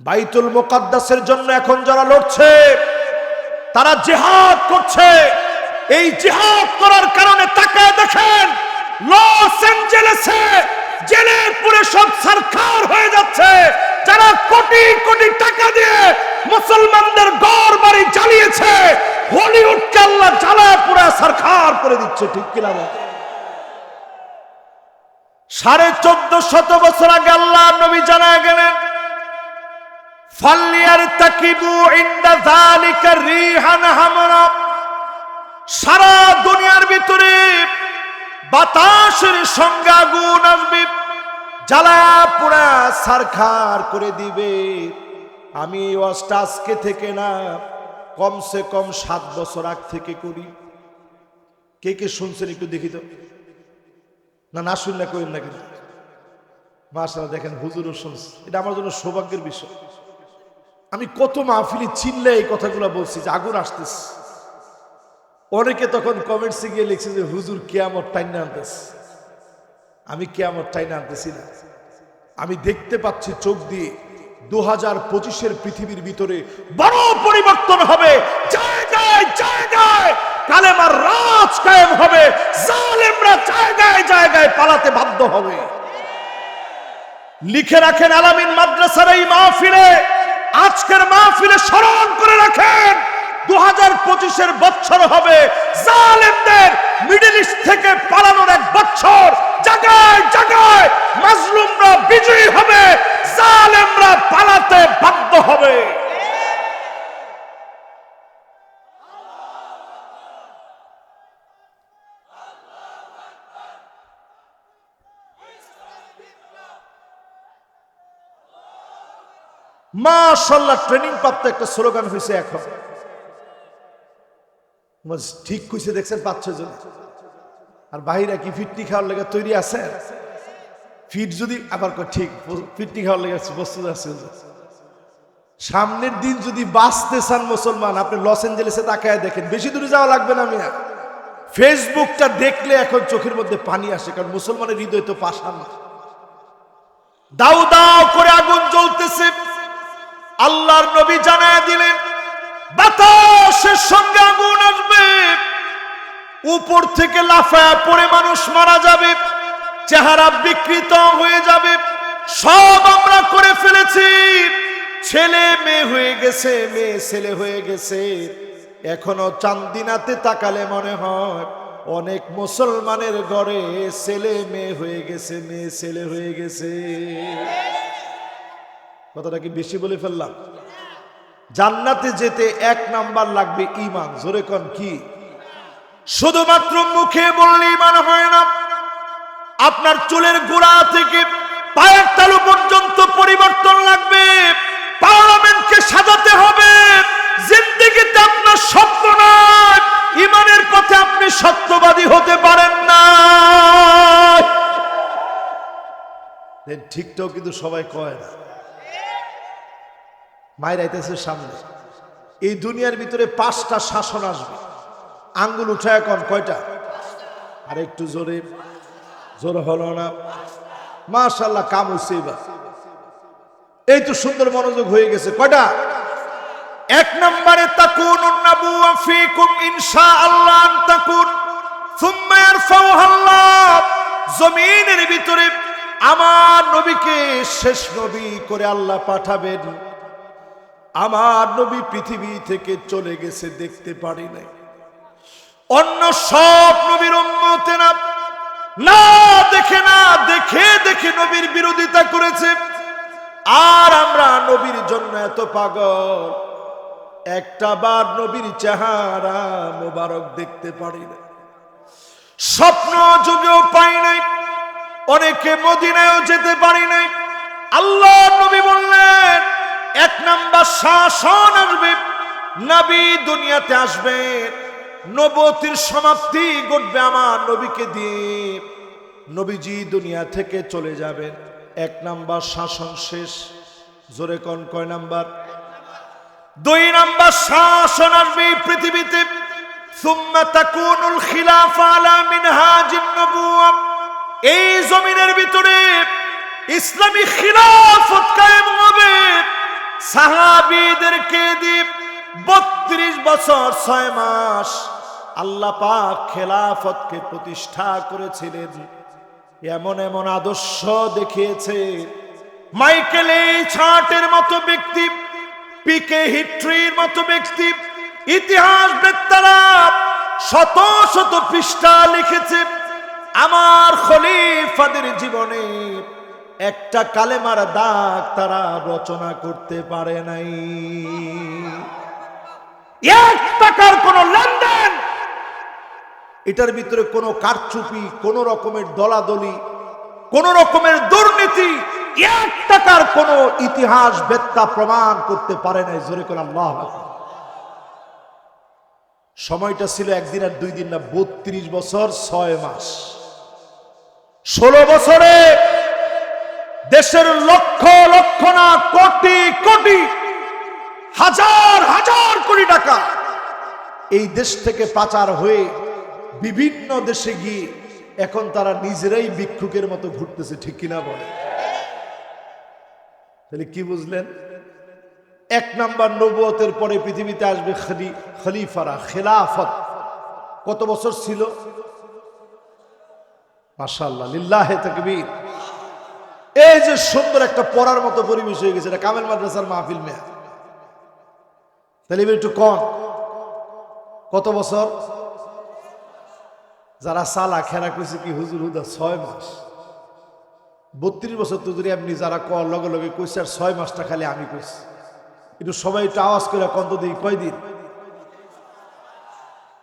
বাইতুল মোকাদ্দাসের জন্য এখন যারা লড়ছে, তারা জেহাদ করছে এই জেহাদ করার কারণে তাকে দেখেন, লস অ্যাঞ্জেলেসে জেলে পুরে সব সরকার হয়ে যাচ্ছে যারা কোটি কোটি টাকা দিয়ে মুসলমানদের গড় বাড়ি জ্বালিয়েছে, হলিউডকে আল্লাহ জ্বালায় পুরা সরকার করে দিচ্ছে, ঠিক কিনা? সাড়ে চোদ্দ শত বছর আগে আল্লাহ নবী জানা গেলেন সারা দুনিয়ার ভিতরে বাতাসের সঙ্গে আগুন আসবে, জ্বালা পোড়া সারখার করে দিবে। আমি ওয়াজটা আজকে থেকে না, কমসে কম সাত বছর আগ থেকে করি। কে কে শুনছেন একটু দেখি তো? না না শুনলে করেন না কিন্তু। মাসালা দেখেন হুজুরও শুনছে। এটা আমার জন্য সৌভাগ্যের বিষয়। আমি কত মাহফিলি চিনলে এই কথাগুলো বলছি যে আগুন আসতেছে। অনেকে তখন কমেন্টসে গিয়ে লিখছে যে, হুজুর কেয়ামত টাইনা আনতেছে। আমি কেয়ামত টাইনা আনতেছি না। আমি দেখতে পাচ্ছি চোখ দিয়ে দু হাজার পঁচিশের পৃথিবীর ভিতরে বড় পরিবর্তন হবে। জায়গায় জায়গায় কালেমার রাজ কায়েম হবে। জালেমরা জায়গায় জায়গায় পালাতে বাধ্য হবে। লিখে রাখেন আলামিন মাদ্রাসার এই মাহফিলে আজকের মাহফিলে স্মরণ করে রাখেন দু হাজার পঁচিশের বছর হবে জালেমদের মিডিল ইস্ট থেকে পালানোর এক বছর। জায়গায় জায়গায় মাজলুমরা বিজয়ী হবে, জালেমরা পালাতে বাধ্য হবে মাশাল্লাহ ট্রেনিং প্রাপ্ত একটা স্লোগান হয়েছে এখন। ঠিক কইছে দেখছেন পাঁচ, ছয় জন। আর বাহিরা কি ফিটনি খাওয়ার লেগে তৈরি আছে? ফিট যদি, আবার ঠিক ফিটনি খাওয়ার লেগে বস্তু আছে। সামনের দিন যদি বাঁচতে চান মুসলমান, আপনি লস এঞ্জেলেসে তাকায় দেখেন। বেশি দূরে যাওয়া লাগবে না মিয়া। ফেসবুকটা দেখলে এখন চোখের মধ্যে পানি আসে, কারণ মুসলমানের হৃদয় তো পাশান দাউ দাউ করে আগুন জ্বলতেছে আল্লাহর নবী জানায় দিলেন, বাতাসের সঙ্গে আগুন আসবে। উপর থেকে লাফায় পড়ে মানুষ মারা যাবে, চেহারা বিকৃত হয়ে যাবে। সব আমরা করে ফেলেছি। ছেলে মেয়ে হয়ে গেছে, মেয়ে ছেলে হয়ে গেছে। এখনও চান্দিনাতে তাকালে মনে হয় অনেক মুসলমানের ঘরে ছেলে মেয়ে হয়ে গেছে, মেয়ে ছেলে হয়ে গেছে। কথাটা কি বেশি বলে ফেললাম? জান্নাতে যেতে এক নাম্বার লাগবে ইমান জোরে কন কি? শুধুমাত্র মুখে বললে ইমান হয় না। আপনার চুলের গোড়া থেকে পায়ের তালু পর্যন্ত পরিবর্তন লাগবে। পার্লামেন্টকে সাজাতে হবে। জিন্দিগিতে আপনার সত্য নয়। ইমানের পথে আপনি সত্যবাদী হতে পারেন না। ঠিকটাও কিন্তু সবাই কয় না। মায়ের আইতেছে সামনে। এই দুনিয়ার ভিতরে পাঁচটা শাসন আসবে। আঙ্গুল উঠায় কন, কয়টা? আর একটু জোরে, জোর হলো না। মাশাল্লাহ কাম হইছে এবার। এই তো সুন্দর মনোযোগ হয়ে গেছে। কয়টা? এক নম্বরে, তাকুন নাবুওয়া ফীকুম ইনশাআল্লাহ আন তাকুন। সুম্মা আল্লাহ। জমিনের ভিতরে আমার নবীকে শেষ নবী করে আল্লাহ পাঠাবেন। আমার নবী পৃথিবী থেকে চলে গেছে দেখতে পারি নাই। অন্য সব নবীর না দেখে না দেখে দেখে নবীর বিরোধিতা করেছে। আর আমরা নবীর জন্য এত পাগল, একটা বার নবীর চেহারা মোবারক দেখতে পারি না স্বপ্ন যুগেও পাই নাই, অনেকে মদিনায়ও যেতে পারি নাই। আল্লাহ নবী বললেন এক নাম্বার শাসন আসবে। নবী দুনিয়াতে আসবে। নবতির সমাপ্তি ঘটবে আমার নবীকে দিয়ে। নবীজি দুনিয়া থেকে চলে যাবেন। এক নাম্বার শাসন শেষ। জোরে কন, কয় নাম্বার? দুই নাম্বার শাসন আসবে পৃথিবীতে। এই জমিনের ভিতরে ইসলামী খিলাফত কায়েম হবে। সাহাবিদেরকে দিয়ে বত্রিশ বছর ছয় মাস আল্লাহ পাক খেলাফতকে প্রতিষ্ঠা করেছিলেন। এমন এমন আদর্শ দেখিয়েছে। মাইকেল ছাটের মতো ব্যক্তি পিকে হিট্রির মতো ব্যক্তি, ইতিহাস বেত্তারা শত শত পৃষ্ঠা লিখেছে। আমার খলিফাদের জীবনে একটা কালেমার দাগ তারা রচনা করতে পারে নাই। এক টাকার কোন লেনদেন, এটার ভিতরে কোনো কারচুপি, কোন রকমের দলাদলি, কোন রকমের দুর্নীতি, এক টাকার কোন ইতিহাস বেত্তা প্রমাণ করতে পারে নাই। জোরে করে আল্লাহ সময়টা ছিল একদিন আর দুই দিন না, বত্রিশ বছর, ছয় মাস। ষোলো বছরে দেশের লক্ষ লক্ষ না, কোটি কোটি, হাজার হাজার কোটি টাকা এই দেশ থেকে পাচার হয়ে বিভিন্ন দেশে গিয়ে এখন তারা নিজেরাই ভিক্ষুকের মতো ঘুরতেছে, ঠিক কিনা বলে তাহলে কি বুঝলেন? এক নাম্বার নবুয়তের পরে পৃথিবীতে আসবে খালি, খলিফারা, খেলাফত। কত বছর ছিল? মাশাল্লাহ লিল্লাহে তাকবীর। এই যে সুন্দর একটা পড়ার মতো পরিবেশ হয়ে গেছে, এটা কামেল মাদ্রাসার মাহফিল মেয়া তাহলে একটু কম কত বছর? যারা সালা খেলা কইছে কি হুজুর হুদা, ছয় মাস। বত্রিশ বছর তো যদি আপনি যারা ক লগে লগে কইছে, আর ছয় মাসটা খালি আমি কইছি একটু সবাই একটু আওয়াজ করে কন্ত দিই কয়দিন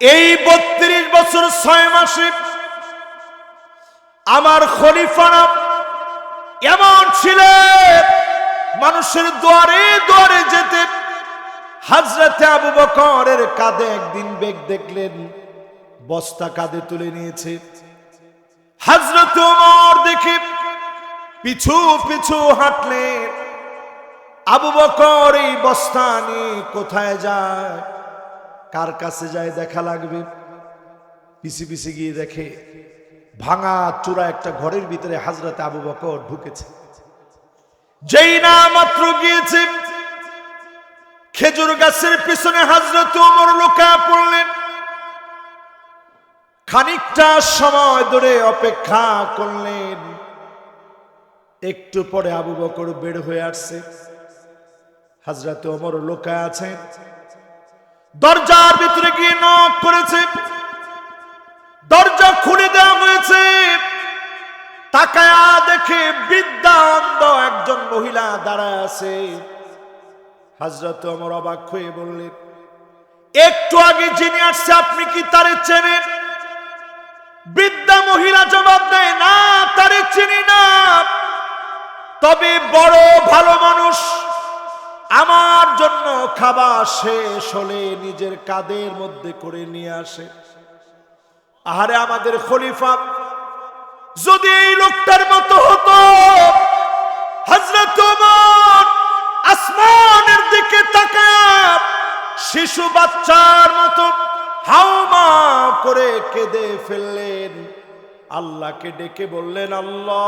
এই বত্রিশ বছর ছয় মাসে আমার খলিফারা এমন ছিলেন মানুষের দুয়ারে দুয়ারে যেতে। হাজরাতে আবু বকরের কাঁধে একদিন বেগ দেখলেন, বস্তা কাঁধে তুলে নিয়েছে। হাজরত ওমর দেখে পিছু পিছু হাঁটলেন। আবু বকর এই বস্তা নিয়ে কোথায় যায়, কার কাছে যায় দেখা লাগবে। পিছি পিছি গিয়ে দেখে ভাঙা চূড়া একটা ঘরের ভিতরে হাজরতে আবু বকর ঢুকেছে। যেই না মাত্র গিয়েছে, খেজুর গাছের পিছনে হাজরত ওমর লোকা পড়লেন। খানিকটা সময় ধরে অপেক্ষা করলেন। একটু পরে আবু বকর বের হয়ে আসছে। হাজরত ওমর লোকা আছেন। দরজার ভিতরে গিয়ে নক করেছে দরজা খুলে দেওয়া হয়েছে। তাকায়া দেখে বৃদ্ধা অন্ধ একজন মহিলা দাঁড়ায় আছে। হাজরত আমার অবাক হয়ে বললেন একটু আগে যিনি আসছে, আপনি কি তারে চেনেন? বৃদ্ধা মহিলা জবাব দেয়, না, তারে চিনি না। তবে বড় ভালো মানুষ। আমার জন্য খাবার শেষ হলে নিজের কাদের মধ্যে করে নিয়ে আসে। আহারে আমাদের খলিফা, যদি এই লোকটার মতো হতো হজরত আসমানের দিকে তাকায়, শিশু বাচ্চার মতো হাউমা করে কেঁদে ফেললেন। আল্লাহকে ডেকে বললেন, আল্লাহ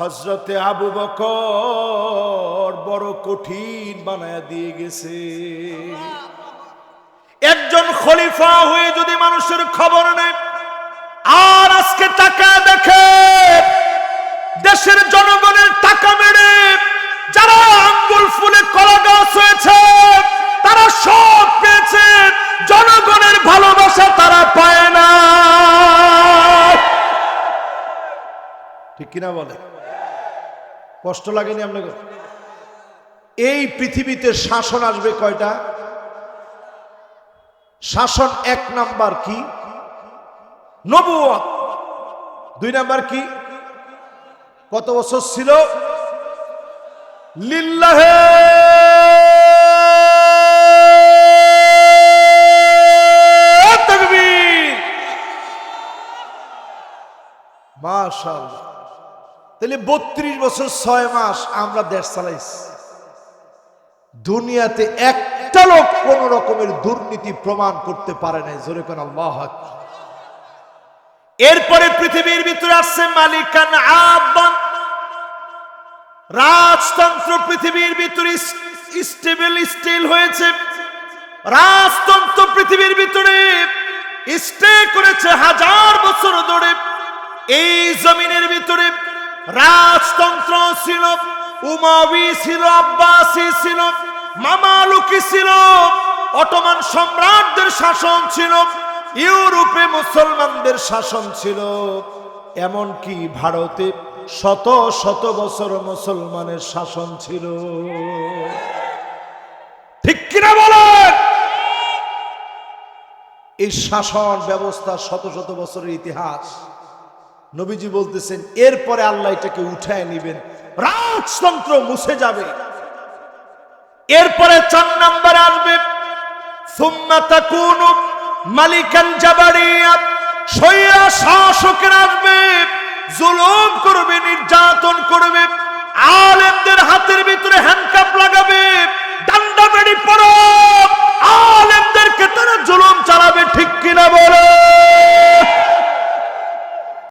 হজরতে আবু বকর বড় কঠিন বানায় দিয়ে গেছে। একজন খলিফা হয়ে যদি মানুষের খবর নেয়, আর আজকে টাকা দেখে, দেশের জনগণের টাকা মেরে যারা আঙ্গুল ফুলে কলা গাছ হয়েছে, তারা সব পেয়েছে, জনগণের ভালোবাসা তারা পায় না। ঠিক কিনা বলে? কষ্ট লাগেনি আপনাকে এই পৃথিবীতে শাসন আসবে কয়টা? শাসন এক নাম্বার কি? নবুয়ত দুই নাম্বার কি? কত বছর ছিল? লিল্লাহে। মাশাআল্লাহ। তাহলে বত্রিশ বছর ছয় মাস আমরা দেশ চালাইছি। দুনিয়াতে একটা লোক কোন রকমের দুর্নীতি প্রমাণ করতে পারে নাই। জোরে কোন এরপরে পৃথিবীর ভিতরে আসছে মালিকান আব্বান রাজতন্ত্র পৃথিবীর ভিতরে স্টেবল স্টিল হয়েছে। রাজতন্ত্র পৃথিবীর ভিতরে স্টে করেছে হাজার বছর ধরে। এই জমিনের ভিতরে রাজতন্ত্র ছিল উমাবি ছিল, আব্বাসি ছিল। মামালুকি ছিল, অটোমান সম্রাটদের শাসন ছিল, ইউরোপে মুসলমানদের শাসন ছিল। এমনকি ভারতে শত শত বছর মুসলমানের শাসন ছিল। ঠিক কিনা বলেন? এই শাসন ব্যবস্থা শত শত বছরের ইতিহাস। নবীজি বলতেছেন, এরপরে আল্লাহ এটাকে উঠায় নিবেন। রাজতন্ত্র মুছে যাবে। এরপরে চার নাম্বার আসবে মালিকান জাবারিয়া। সৈরা শাসকের আসবে, জুলুম করবে, নির্যাতন করবে, আলেমদের হাতের ভিতরে হ্যান্ডকাপ লাগাবে, ডান্ডা বেড়ি পড়ো, আলেমদেরকে তারা জুলুম চালাবে, ঠিক কিনা বলো?